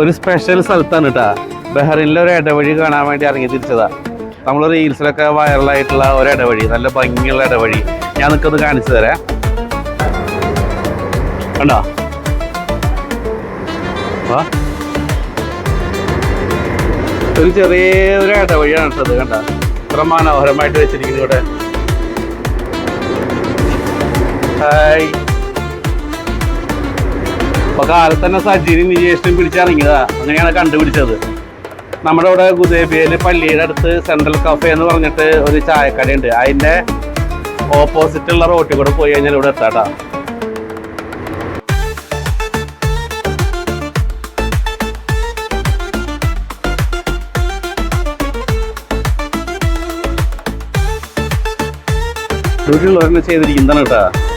ഒരു സ്പെഷ്യൽ സ്ഥലത്താണ് കേട്ടാ ബഹ്റിനിലെ ഒരു ഇടവഴി കാണാൻ വേണ്ടി ഇറങ്ങി തിരിച്ചതാ. നമ്മൾ റീൽസിലൊക്കെ വൈറലായിട്ടുള്ള ഒരു ഇടവഴി നല്ല ഭംഗിയുള്ള ഇടവഴി. ഞാൻ നിൽക്കുന്നത് കാണിച്ചു തരാം. കണ്ടോ. ഒരു ചെറിയ ഒരു ഇടവഴിയാണ് കേട്ടത് കണ്ട? ഇത്ര മനോഹരമായിട്ട് വെച്ചിരിക്കുന്നു ഇവിടെ. ഹായ് അപ്പൊ കാലത്ത് തന്നെ സജീനും നിജേഷിനും പിടിച്ചിറങ്ങിയതാ. അങ്ങനെയാണ് കണ്ടുപിടിച്ചത്. നമ്മുടെ ഇവിടെ ഗുദേബിയയിൽ പള്ളിയുടെ അടുത്ത് സെൻട്രൽ കഫേ എന്ന് പറഞ്ഞിട്ട് ഒരു ചായക്കടയുണ്ട്. അതിന്റെ ഓപ്പോസിറ്റ് ഉള്ള റോട്ടിൽ കൂടെ പോയി കഴിഞ്ഞാൽ ഇവിടെ എത്താട്ടാ. ചെയ്തിരിക്കുന്നതാണ് കേട്ടാ.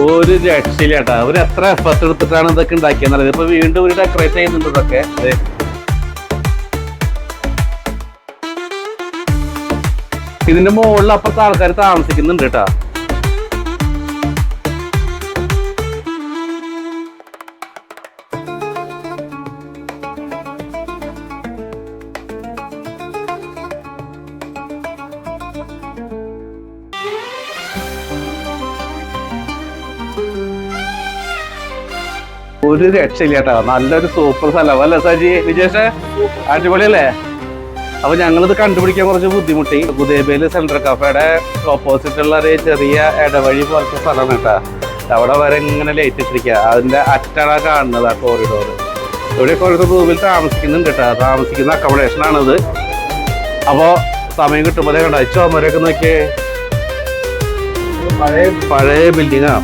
ഒരു രക്ഷയില്ല കേട്ടോ അവർ എത്ര എഫർട്ട് എടുത്തിട്ടാണ് ഇതൊക്കെ ഉണ്ടാക്കിയെന്നറിയത് ഇപ്പൊ വീണ്ടും ഒരു ഡെക്കറേറ്റ് ചെയ്യുന്നുണ്ട് ഇതൊക്കെ. ഇതിന്റെ മുകളിൽ അപ്പുറത്തെ ആൾക്കാർ താമസിക്കുന്നുണ്ട് കേട്ടാ. ഒരു രക്ഷയില്ല കേട്ടോ. നല്ലൊരു സൂപ്പർ സ്ഥലം. അല്ലേ സജി? വിജേഷ്? അടിപൊളിയല്ലേ? അപ്പൊ ഞങ്ങളിത് കണ്ടുപിടിക്കാൻ കുറച്ച് ബുദ്ധിമുട്ടി. ഉദയബേൽ സെൻട്രൽ കഫേയുടെ ഓപ്പോസിറ്റ് ഉള്ള ഒരു ചെറിയ ഇടവഴി പോലത്തെ സ്ഥലമാണ് കേട്ടാ. അവിടെ വരെ ഇങ്ങനെ ലൈറ്റ് ഇട്ടിരിക്കുക അതിന്റെ അറ്റട കാണുന്നത് ആ കോറിഡോർ ഇവിടെ കുറച്ച് റൂമിൽ താമസിക്കുന്നുണ്ട് കേട്ടോ. താമസിക്കുന്ന അക്കോമഡേഷൻ ആണിത്. അപ്പോ സമയം കിട്ടുമ്പോഴേ കണ്ട? ചോമരൊക്കെ നോക്കിയേ. പഴയ പഴയ ബിൽഡിങ്ങാ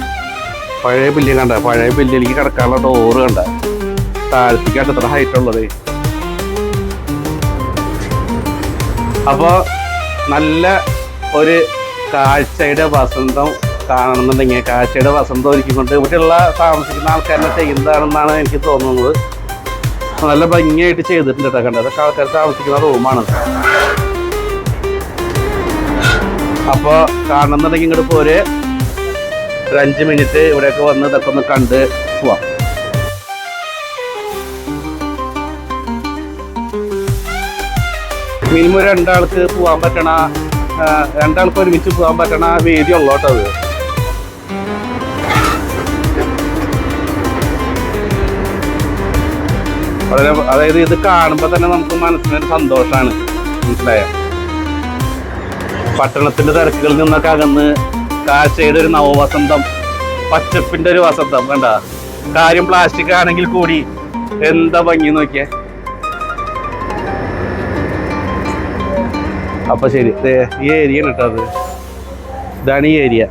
പഴയ ബില്ല് കണ്ട പഴയ ബിൽഡിങ്ങിലേക്ക് കിടക്കാനുള്ള ഡോറ് കണ്ട. താഴത്തേക്കാട്ട് എത്ര ഹൈറ്റ് ഉള്ളത്. അപ്പോൾ നല്ല ഒരു കാഴ്ചയുടെ വസന്തം കാണണമെന്നുണ്ടെങ്കിൽ കാഴ്ചയുടെ വസന്തം ഒരുക്കിക്കൊണ്ട് ഇവിടെയുള്ള താമസിക്കുന്ന ആൾക്കാരെ ചെയ്യുന്നതാണെന്നാണ് എനിക്ക് തോന്നുന്നത്. നല്ല ഭംഗിയായിട്ട് ചെയ്തിട്ടുണ്ട് കേട്ടോ കണ്ടത്. അതൊക്കെ ആൾക്കാർ താമസിക്കുന്ന റൂമാണ്. അപ്പോൾ കാണണമെന്നുണ്ടെങ്കിൽ ഇങ്ങോട്ട് പോര്. ഒരു അഞ്ച് മിനിറ്റ് ഇവിടെയൊക്കെ വന്ന് ഇതൊക്കെ ഒന്ന് കണ്ട് പോവാം. മിനിമം രണ്ടാൾക്ക് പോകാൻ പറ്റണ രണ്ടാൾക്ക് ഒരുമിച്ച് പോകാൻ പറ്റണ വേദി ഉള്ളോട്ടോ അത്. വളരെ അതായത് ഇത് കാണുമ്പോൾ തന്നെ നമുക്ക് മനസ്സിനൊരു സന്തോഷമാണ് മനസ്സിലായ? പട്ടണത്തിന്റെ തിരക്കുകളിൽ നിന്നൊക്കെ അകന്ന് കാഴ്ചയുടെ ഒരു നവവസന്തം പച്ചപ്പിന്റെ ഒരു വസന്തം കണ്ട? കാര്യം പ്ലാസ്റ്റിക് ആണെങ്കിൽ കൂടി എന്താ ഭംഗി നോക്കിയേ? അപ്പൊ ശരി ഈ ഏരിയ കേട്ടോ അത്. ഇതാണ് ഈ ഏരിയ